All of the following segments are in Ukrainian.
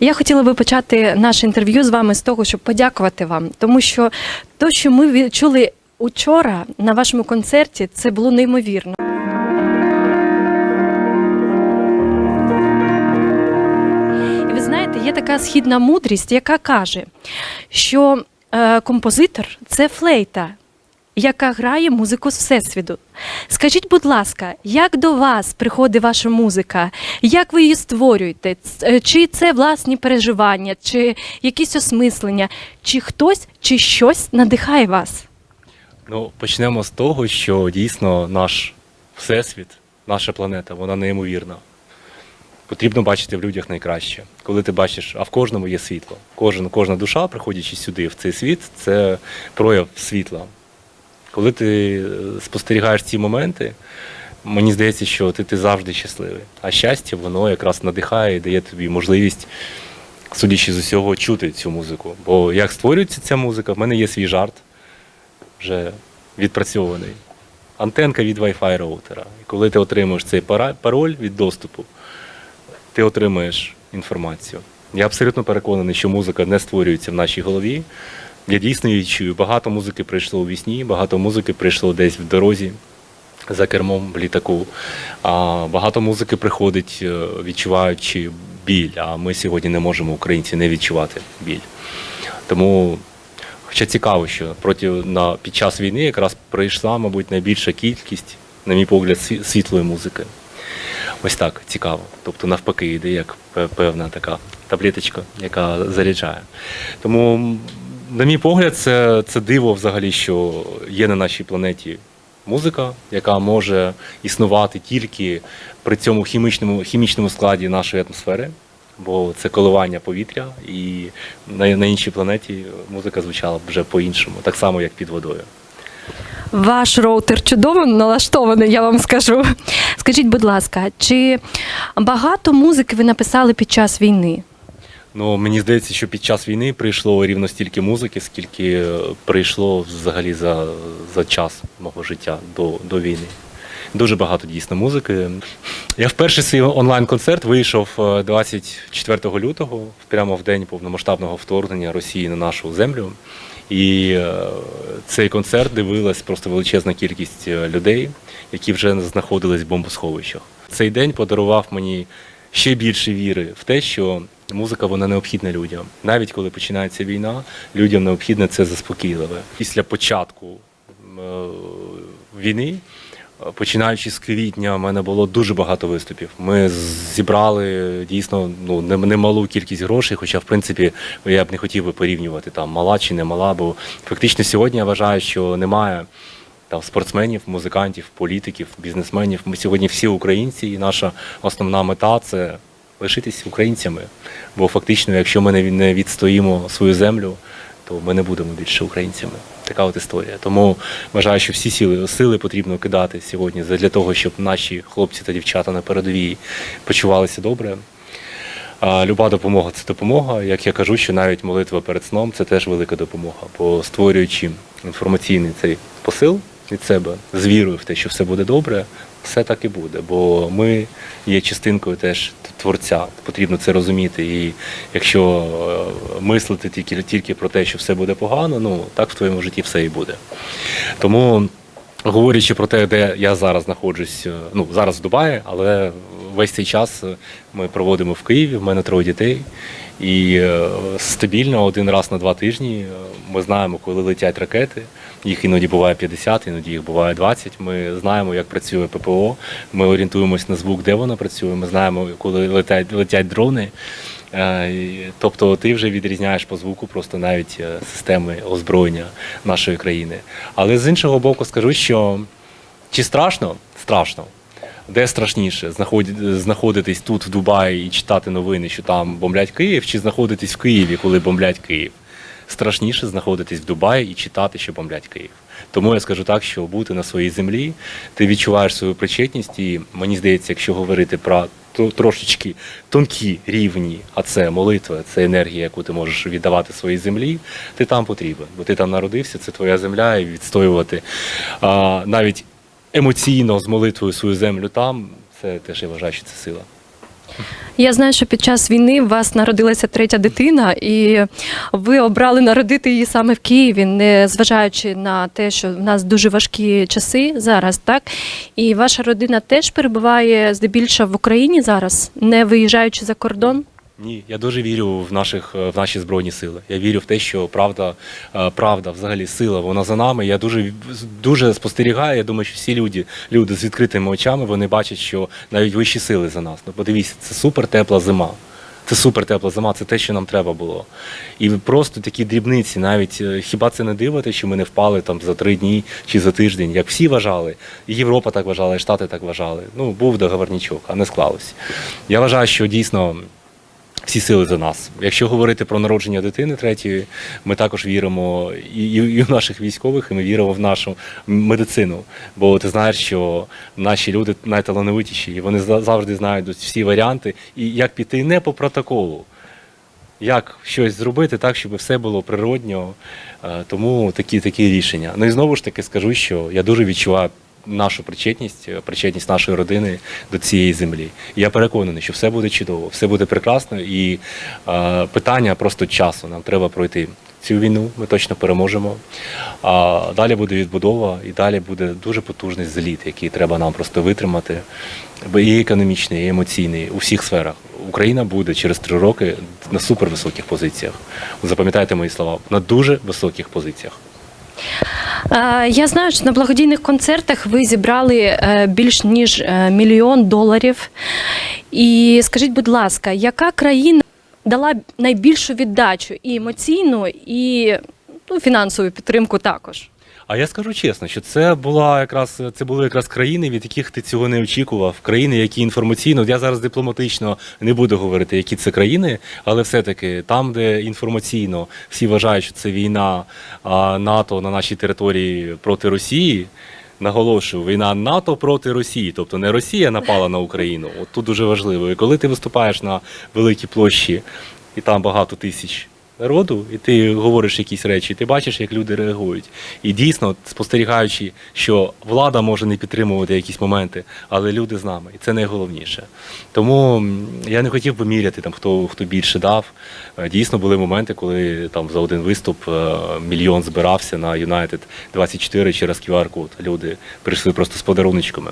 Я хотіла би почати наше інтерв'ю з вами з того, щоб подякувати вам, тому що то, що ми відчули учора на вашому концерті, це було неймовірно. І ви знаєте, є така східна мудрість, яка каже, що е, композитор це флейта, яка грає музику з всесвіту. Скажіть, будь ласка, як до вас приходить ваша музика? Як ви її створюєте? Е, Чи це власні переживання, чи якісь осмислення, чи хтось чи щось надихає вас? Ну, почнемо з того, що дійсно наш всесвіт, наша планета, вона неймовірна. Потрібно бачити в людях найкраще. Коли ти бачиш, а в кожному є світло. Кожен, кожна душа, приходячи сюди, в цей світ, це прояв світла. Коли ти е, спостерігаєш ці моменти, мені здається, що ти, ти завжди щасливий. А щастя, воно якраз надихає і дає тобі можливість, судячи з усього, чути цю музику. Бо як створюється ця музика, в мене є свій жарт вже відпрацьований. Антенка від Wi-Fi роутера. І коли ти отримуєш цей пароль від доступу, ти отримуєш інформацію. Я абсолютно переконаний, що музика не створюється в нашій голові. Я дійсно її чую. Багато музики прийшло у вісні, багато музики прийшло десь в дорозі за кермом в літаку. А багато музики приходить, е, відчуваючи біль. А ми сьогодні не можемо, українці, не відчувати біль. Тому Хоча цікаво, що проти на під час війни якраз прийшла, мабуть, найбільша кількість, на мій погляд, світлої музики. Ось так цікаво. Тобто, навпаки, йде як певна така таблеточка, яка заряджає. Тому, на мій погляд, це, це диво взагалі, що є на нашій планеті музика, яка може існувати тільки при цьому хімічному, хімічному складі нашої атмосфери. Бо це коливання повітря, і на, на іншій планеті музика звучала б вже по-іншому, так само, як під водою. Ваш роутер чудово налаштований, я вам скажу. Скажіть, будь ласка, чи багато музики ви написали під час війни? Ну, мені здається, що під час війни прийшло рівно стільки музики, скільки е, прийшло взагалі за, за час мого життя до, до війни. Дуже багато дійсно музики. Я вперше свій онлайн-концерт вийшов е, 24 лютого, прямо в день повномасштабного вторгнення Росії на нашу землю. І е, цей концерт дивилась просто величезна кількість е, людей, які вже знаходились в бомбосховищах. Цей день подарував мені ще більше віри в те, що музика вона необхідна людям. Навіть коли починається війна, людям необхідне це заспокійливе. Після початку е, війни. Починаючи з квітня, в мене було дуже багато виступів. Ми зібрали дійсно ну не- немалу кількість грошей, хоча, в принципі, я б не хотів би порівнювати там мала чи не мала, бо фактично сьогодні я вважаю, що немає там спортсменів, музикантів, політиків, бізнесменів. Ми сьогодні всі українці, і наша основна мета це лишитись українцями. Бо фактично, якщо ми не- відстоїмо свою землю, то ми не будемо більше українцями. Така от історія. Тому вважаю, що всі сили, сили потрібно кидати сьогодні для того, щоб наші хлопці та дівчата на передовій почувалися добре. Люба допомога це допомога. Як я кажу, що навіть молитва перед сном це теж велика допомога. Бо створюючи інформаційний цей посил від себе з вірою в те, що все буде добре, все так і буде. Бо ми є частинкою теж творця. Потрібно це розуміти. І якщо е, мислити тільки, тільки про те, що все буде погано, ну так в твоєму житті все і буде. Тому. Говорячи про те, де я зараз знаходжусь, е, ну зараз в Дубаї, але весь цей час е, ми проводимо в Києві. В мене троє дітей, і стабільно один раз на два тижні ми знаємо, коли летять ракети. Їх іноді буває 50, іноді їх буває 20. Ми знаємо, як працює ППО. Ми орієнтуємось на звук, де воно працює. Ми знаємо, коли летять, летять дрони. Е, Тобто ти вже відрізняєш по звуку просто навіть е, системи озброєння нашої країни. Але з іншого боку, скажу, що чи страшно? Страшно. Де страшніше знаходитись тут, в Дубаї, і читати новини, що там бомблять Київ, чи знаходитись в Києві, коли бомблять Київ? Страшніше знаходитись в Дубаї і читати, що бомблять Київ. Тому я скажу так, що бути на своїй землі, ти відчуваєш свою причетність, і мені здається, якщо говорити про трошечки тонкі рівні, а це молитва, це енергія, яку ти можеш віддавати своїй землі, ти там потрібен, бо ти там народився, це твоя земля, і відстоювати а, навіть емоційно з молитвою свою землю там, це теж я вважаю, що це сила. Я знаю, що під час війни у вас народилася третя дитина, і ви обрали народити її саме в Києві, не зважаючи на те, що в нас дуже важкі часи зараз, так? І ваша родина теж перебуває здебільшого в Україні зараз, не виїжджаючи за кордон. Ні, я дуже вірю в наших е, в наші збройні сили. Я вірю в те, що правда, е, правда, взагалі сила, вона за нами. Я дуже дуже спостерігаю. Я думаю, що всі люди, люди з відкритими очами вони бачать, що навіть вищі сили за нас. Ну подивіться, це супер тепла зима. Це супер тепла зима, це те, що нам треба було. І просто такі дрібниці, навіть е, хіба це не диво, те, що ми не впали там за три дні чи за тиждень, як всі вважали. І Європа так вважала, і Штати так вважали. Ну, був договорнічок, а не склалось. Я вважаю, що дійсно всі сили за нас. Якщо говорити про народження дитини третьої, ми також віримо і, і, і в наших військових, і ми віримо в нашу медицину. Бо ти знаєш, що наші люди найталановитіші, і вони за- завжди знають всі варіанти, і як піти не по протоколу. Як щось зробити так, щоб все було природньо, Е, тому такі такі рішення. Ну і знову ж таки скажу, що я дуже відчуваю нашу причетність, е, причетність нашої родини до цієї землі. Я переконаний, що все буде чудово, все буде прекрасно, і е, питання просто часу. Нам треба пройти цю війну. Ми точно переможемо. А далі буде відбудова, і далі буде дуже потужний зліт, який треба нам просто витримати. Бо і економічний, і емоційний у всіх сферах. Україна буде через три роки на супервисоких позиціях. Запам'ятайте мої слова, на дуже високих позиціях. Е, Я знаю, що на благодійних концертах ви зібрали е, більш ніж е, мільйон доларів. І скажіть, будь ласка, яка країна дала найбільшу віддачу і емоційну, і ну, фінансову підтримку також? А я скажу чесно, що це була якраз це були якраз країни, від яких ти цього не очікував. Країни, які інформаційно, я зараз дипломатично не буду говорити, які це країни, але все-таки там, де інформаційно всі вважають, що це війна НАТО на нашій території проти Росії. Наголошую, війна НАТО проти Росії, тобто не Росія напала на Україну. От тут дуже важливо. І коли ти виступаєш на великій площі, і там багато тисяч народу, і ти говориш якісь речі, ти бачиш, як люди реагують. І дійсно, спостерігаючи, що влада може не підтримувати якісь моменти, але люди з нами, і це найголовніше. Тому я не хотів би міряти там, хто хто більше дав. Е, Дійсно, були моменти, коли там за один виступ е, мільйон збирався на United 24 через QR-код. Люди прийшли просто з подаруночками.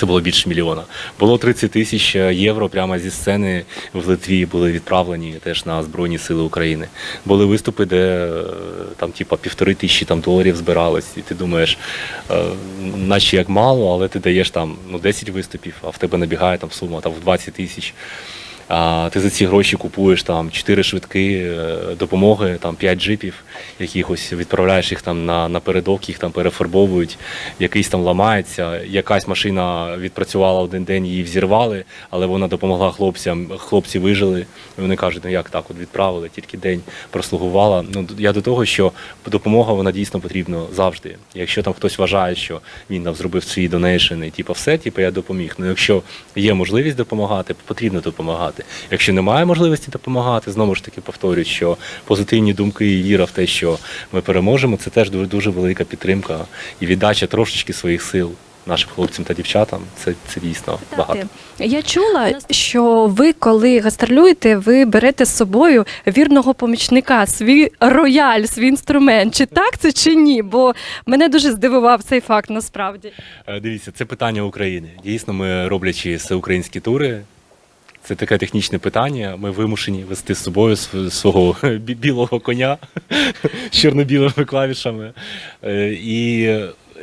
Це було більше мільйона. Було 30 тисяч євро прямо зі сцени в Литві були відправлені теж на Збройні Сили України. Були виступи, де е, там типа півтори тисячі там доларів збиралось, і ти думаєш, е, наче як мало, але ти даєш там ну 10 виступів, а в тебе набігає там сума там в 20 тисяч. А ти за ці гроші купуєш там 4 швидки е, допомоги, там 5 джипів, якихось відправляєш їх там на, на передок, їх там перефарбовують, якийсь там ламається, якась машина відпрацювала один день, її взірвали, але вона допомогла хлопцям, хлопці вижили. Вони кажуть, ну як так, от відправили, тільки день прослугувала. Ну я до того, що допомога вона дійсно потрібна завжди. Якщо там хтось вважає, що він там зробив свій донейшн і типу, все, типу, я допоміг. Ну якщо є можливість допомагати, потрібно допомагати. Якщо немає можливості допомагати, знову ж таки повторюю, що позитивні думки і віра в те, що ми переможемо, це теж дуже, дуже велика підтримка і віддача трошечки своїх сил нашим хлопцям та дівчатам. Це, це дійсно багато. Я чула, що ви, коли гастролюєте, ви берете з собою вірного помічника, свій рояль, свій інструмент. Чи так це чи ні? Бо мене дуже здивував цей факт насправді. Е, Дивіться, це питання України. Дійсно, ми роблячи всеукраїнські тури. Це таке технічне питання. Ми вимушені вести з собою св- свого білого коня з чорно-білими клавішами. Е, І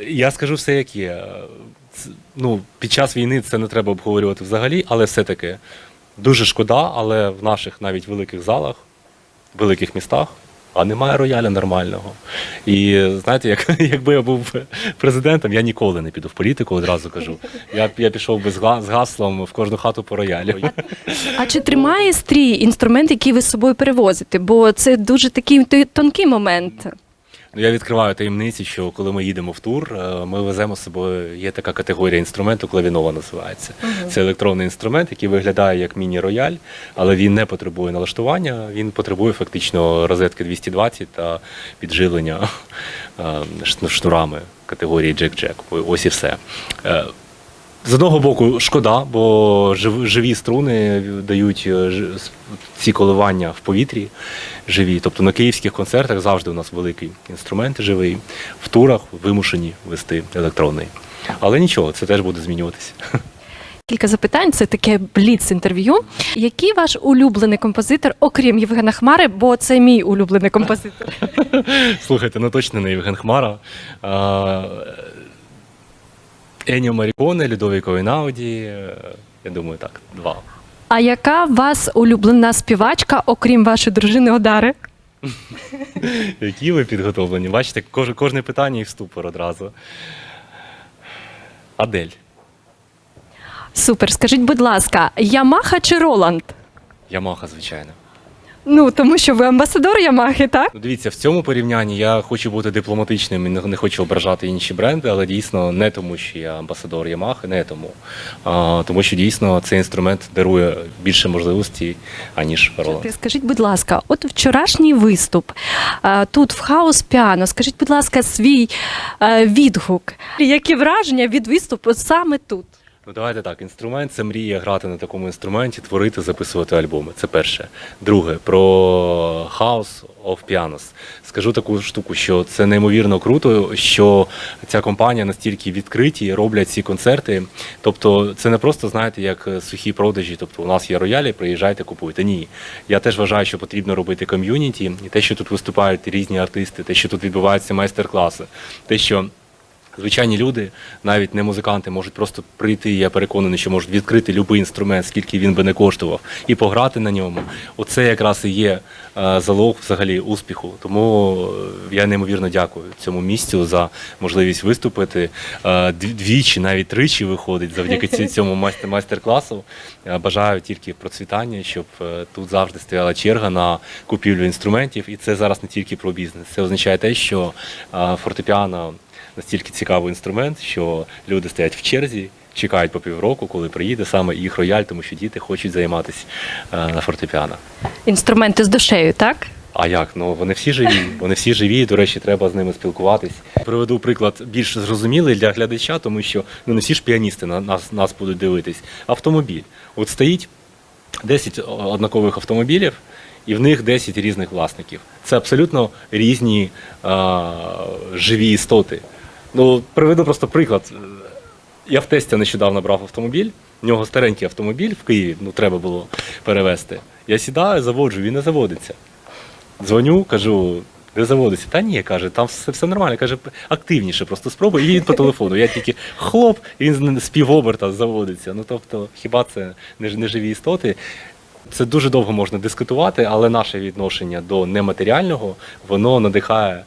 я скажу все, як є. Ну, під час війни це не треба обговорювати взагалі, але все-таки дуже шкода, але в наших навіть великих залах, великих містах. А немає рояля нормального. І знаєте, як, якби я був президентом, я ніколи не піду в політику, одразу кажу. Я, я пішов би з, гла, з гаслом в кожну хату по роялю. А чи тримає стрій інструмент, який ви з собою перевозите? Бо це дуже такий тонкий момент. Ну, Я відкриваю таємниці, що коли ми їдемо в тур, е, ми веземо з собою. Є така категорія інструменту, клавінова називається. Це електронний інструмент, який виглядає як міні-рояль, але він не потребує налаштування. Він потребує фактично розетки 220 та підживлення е, шнурами категорії Джек-Джек. Ось і все. З одного боку, шкода, бо живі струни дають е, ці коливання в повітрі живі. Тобто на київських концертах завжди у нас великий інструмент живий, в турах вимушені вести електронний. Але нічого, це теж буде змінюватися. Кілька запитань, це таке бліц інтерв'ю. Який ваш улюблений композитор, окрім Євгена Хмари, бо це мій улюблений композитор? Слухайте, ну точно не Євген Хмара. Еніо Маріконе, Людовіко Інауді. е, Я думаю, так, два. А яка у вас улюблена співачка, окрім вашої дружини Одари? Які ви підготовлені? Бачите, кожне, кожне питання і в ступор одразу. Адель. Супер, скажіть, будь ласка, Ямаха чи Роланд? Ямаха, звичайно. Ну, тому що ви амбасадор Ямахи, так? Ну, дивіться, в цьому порівнянні я хочу бути дипломатичним і не, не хочу ображати інші бренди, але дійсно не тому, що я амбасадор Ямахи, не тому. А, тому що дійсно цей інструмент дарує більше можливостей, аніж Роланд. Скажіть, будь ласка, от вчорашній виступ а, тут в хаос піано. Скажіть, будь ласка, свій е, відгук. Які враження від виступу саме тут? Ну, давайте так. Інструмент це мрія грати на такому інструменті, творити, записувати альбоми. Це перше. Друге, про House of Pianos. Скажу таку штуку, що це неймовірно круто, що ця компанія настільки відкриті, роблять ці концерти. Тобто, це не просто, знаєте, як сухі продажі. Тобто, у нас є роялі, приїжджайте, купуйте. Ні. Я теж вважаю, що потрібно робити ком'юніті, і те, що тут виступають різні артисти, те, що тут відбуваються майстер-класи, те, що. Звичайні люди, навіть не музиканти, можуть просто прийти. Я переконаний, що можуть відкрити будь-який інструмент, скільки він би не коштував, і пограти на ньому. Оце якраз і є е, залог взагалі успіху. Тому е, я неймовірно дякую цьому місцю за можливість виступити. Е, Двічі, навіть тричі виходить завдяки цьому майстер- майстер-класу. Бажаю тільки процвітання, щоб тут завжди стояла черга на купівлю інструментів. І це зараз не тільки про бізнес. Це означає те, що фортепіано настільки цікавий інструмент, що люди стоять в черзі, чекають по півроку, коли приїде саме їх рояль, тому що діти хочуть займатися е, на фортепіано. Інструменти з душею, так? А як? Ну вони всі живі. Вони всі живі. До речі, треба з ними спілкуватись. Приведу приклад більш зрозумілий для глядача, тому що ну не всі ж піаністи на нас, нас будуть дивитись. Автомобіль. От стоїть 10 однакових автомобілів, і в них 10 різних власників. Це абсолютно різні а, живі істоти. Ну, приведу просто приклад. Я в тестя нещодавно брав автомобіль. В нього старенький автомобіль в Києві, ну треба було перевезти. Я сідаю, заводжу, він не заводиться. Дзвоню, кажу, де заводиться? Та ні, каже, там все, все нормально. Каже, активніше просто спробуй. І він по телефону. Я тільки хлоп, і він з півоберта заводиться. Ну тобто, хіба це не, живі істоти? Це дуже довго можна дискутувати, але наше відношення до нематеріального воно надихає,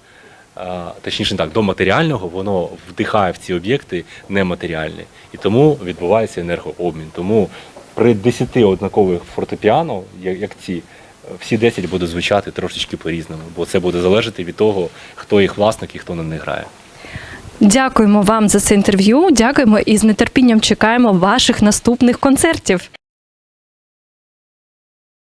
точніше так, до матеріального, воно вдихає в ці об'єкти нематеріальні. І тому відбувається енергообмін. Тому при 10 однакових фортепіано, як ці, всі 10 будуть звучати трошечки по-різному, бо це буде залежати від того, хто їх власник і хто на них грає. Дякуємо вам за це інтерв'ю. Дякуємо і з нетерпінням чекаємо ваших наступних концертів.